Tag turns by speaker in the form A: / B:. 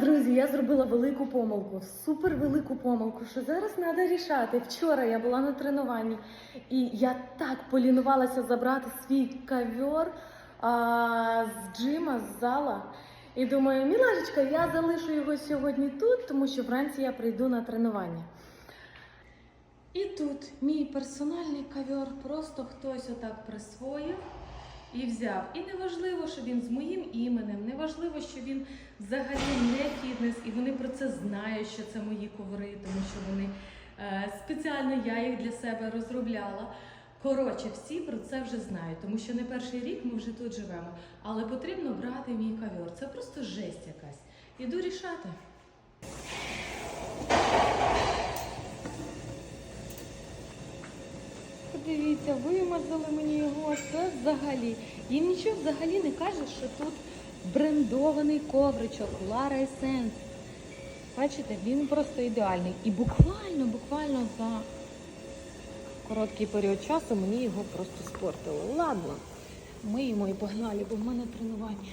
A: друзі, я зробила велику помилку, супер велику помилку, що зараз треба рішати. Вчора я була на тренуванні, і я так полінувалася забрати свій ковер а, з джима, з зала. І думаю, мілашечка, я залишу його сьогодні тут, тому що вранці я прийду на тренування. І тут мій персональний ковер просто хтось отак присвоїв і взяв. І неважливо, що він з моїм іменем, неважливо, що він взагалі не фітнес, і вони про це знають, що це мої коври, тому що вони е, спеціально я їх для себе розробляла. Коротше, всі про це вже знають, тому що не перший рік ми вже тут живемо. Але потрібно брати мій ковер. Це просто жесть якась. Іду рішати. Подивіться, вимазали мені його. Це взагалі. Їм нічого взагалі не каже, що тут брендований ковричок Lara Essence. Бачите, він просто ідеальний. І буквально, буквально за короткий період часу мені його просто спортили. Ладно, ми йому і погнали, бо в мене тренування.